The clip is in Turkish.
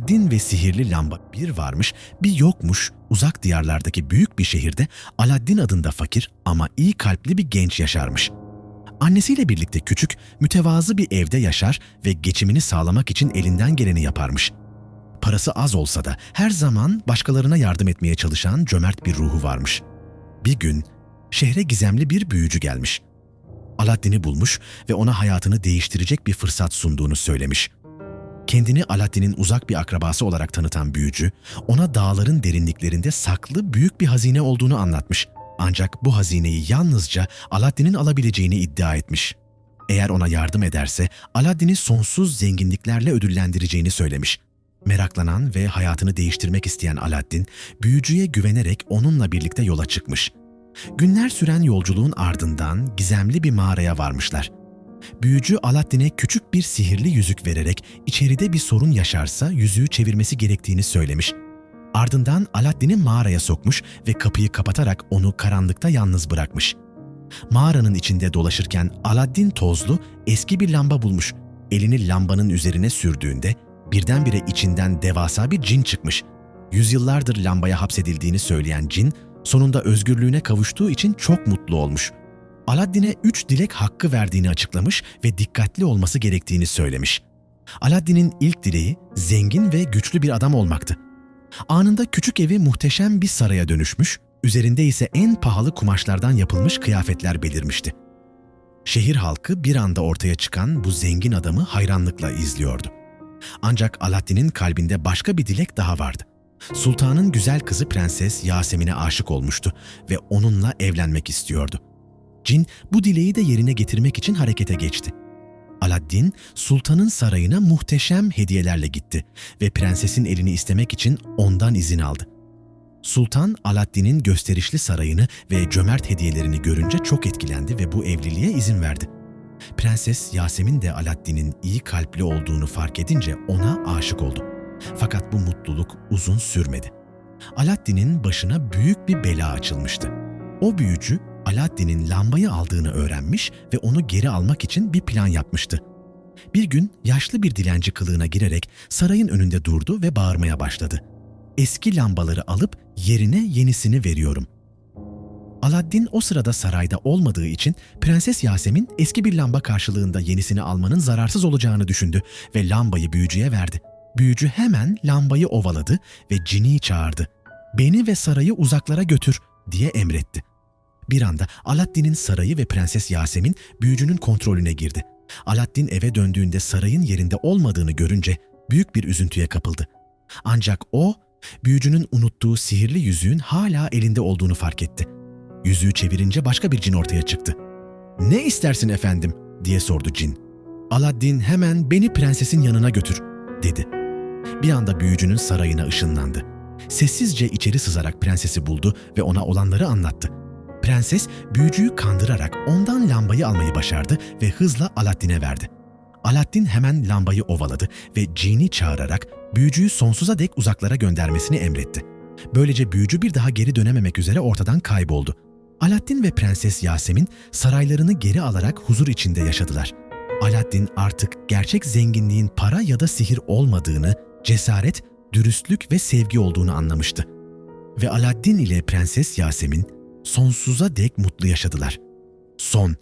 Aladdin ve sihirli lamba bir varmış, bir yokmuş. Uzak diyarlardaki büyük bir şehirde Aladdin adında fakir ama iyi kalpli bir genç yaşarmış. Annesiyle birlikte küçük, mütevazı bir evde yaşar ve geçimini sağlamak için elinden geleni yaparmış. Parası az olsa da her zaman başkalarına yardım etmeye çalışan cömert bir ruhu varmış. Bir gün şehre gizemli bir büyücü gelmiş. Aladdin'i bulmuş ve ona hayatını değiştirecek bir fırsat sunduğunu söylemiş. Kendini Aladdin'in uzak bir akrabası olarak tanıtan büyücü, ona dağların derinliklerinde saklı büyük bir hazine olduğunu anlatmış. Ancak bu hazineyi yalnızca Aladdin'in alabileceğini iddia etmiş. Eğer ona yardım ederse Aladdin'i sonsuz zenginliklerle ödüllendireceğini söylemiş. Meraklanan ve hayatını değiştirmek isteyen Aladdin, büyücüye güvenerek onunla birlikte yola çıkmış. Günler süren yolculuğun ardından gizemli bir mağaraya varmışlar. Büyücü Aladdin'e küçük bir sihirli yüzük vererek içeride bir sorun yaşarsa yüzüğü çevirmesi gerektiğini söylemiş. Ardından Aladdin'i mağaraya sokmuş ve kapıyı kapatarak onu karanlıkta yalnız bırakmış. Mağaranın içinde dolaşırken Aladdin tozlu eski bir lamba bulmuş. Elini lambanın üzerine sürdüğünde birdenbire içinden devasa bir cin çıkmış. Yüzyıllardır lambaya hapsedildiğini söyleyen cin sonunda özgürlüğüne kavuştuğu için çok mutlu olmuş. Aladdin'e üç dilek hakkı verdiğini açıklamış ve dikkatli olması gerektiğini söylemiş. Aladdin'in ilk dileği zengin ve güçlü bir adam olmaktı. Anında küçük evi muhteşem bir saraya dönüşmüş, üzerinde ise en pahalı kumaşlardan yapılmış kıyafetler belirmişti. Şehir halkı bir anda ortaya çıkan bu zengin adamı hayranlıkla izliyordu. Ancak Aladdin'in kalbinde başka bir dilek daha vardı. Sultanın güzel kızı Prenses Yasemin'e aşık olmuştu ve onunla evlenmek istiyordu. Cin bu dileği de yerine getirmek için harekete geçti. Aladdin sultanın sarayına muhteşem hediyelerle gitti ve prensesin elini istemek için ondan izin aldı. Sultan Aladdin'in gösterişli sarayını ve cömert hediyelerini görünce çok etkilendi ve bu evliliğe izin verdi. Prenses Yasemin de Aladdin'in iyi kalpli olduğunu fark edince ona aşık oldu. Fakat bu mutluluk uzun sürmedi. Aladdin'in başına büyük bir bela açılmıştı. O büyücü Aladdin'in lambayı aldığını öğrenmiş ve onu geri almak için bir plan yapmıştı. Bir gün yaşlı bir dilenci kılığına girerek sarayın önünde durdu ve bağırmaya başladı. Eski lambaları alıp yerine yenisini veriyorum. Aladdin o sırada sarayda olmadığı için Prenses Yasemin eski bir lamba karşılığında yenisini almanın zararsız olacağını düşündü ve lambayı büyücüye verdi. Büyücü hemen lambayı ovaladı ve cini çağırdı. Beni ve sarayı uzaklara götür diye emretti. Bir anda Aladdin'in sarayı ve Prenses Yasemin büyücünün kontrolüne girdi. Aladdin eve döndüğünde sarayın yerinde olmadığını görünce büyük bir üzüntüye kapıldı. Ancak o, büyücünün unuttuğu sihirli yüzüğün hala elinde olduğunu fark etti. Yüzüğü çevirince başka bir cin ortaya çıktı. ''Ne istersin efendim?'' diye sordu cin. Aladdin hemen beni prensesin yanına götür, dedi. Bir anda büyücünün sarayına ışınlandı. Sessizce içeri sızarak prensesi buldu ve ona olanları anlattı. Prenses büyücüyü kandırarak ondan lambayı almayı başardı ve hızla Aladdin'e verdi. Aladdin hemen lambayı ovaladı ve cini çağırarak büyücüyü sonsuza dek uzaklara göndermesini emretti. Böylece büyücü bir daha geri dönememek üzere ortadan kayboldu. Aladdin ve Prenses Yasemin saraylarını geri alarak huzur içinde yaşadılar. Aladdin artık gerçek zenginliğin para ya da sihir olmadığını, cesaret, dürüstlük ve sevgi olduğunu anlamıştı. Ve Aladdin ile Prenses Yasemin sonsuza dek mutlu yaşadılar. Son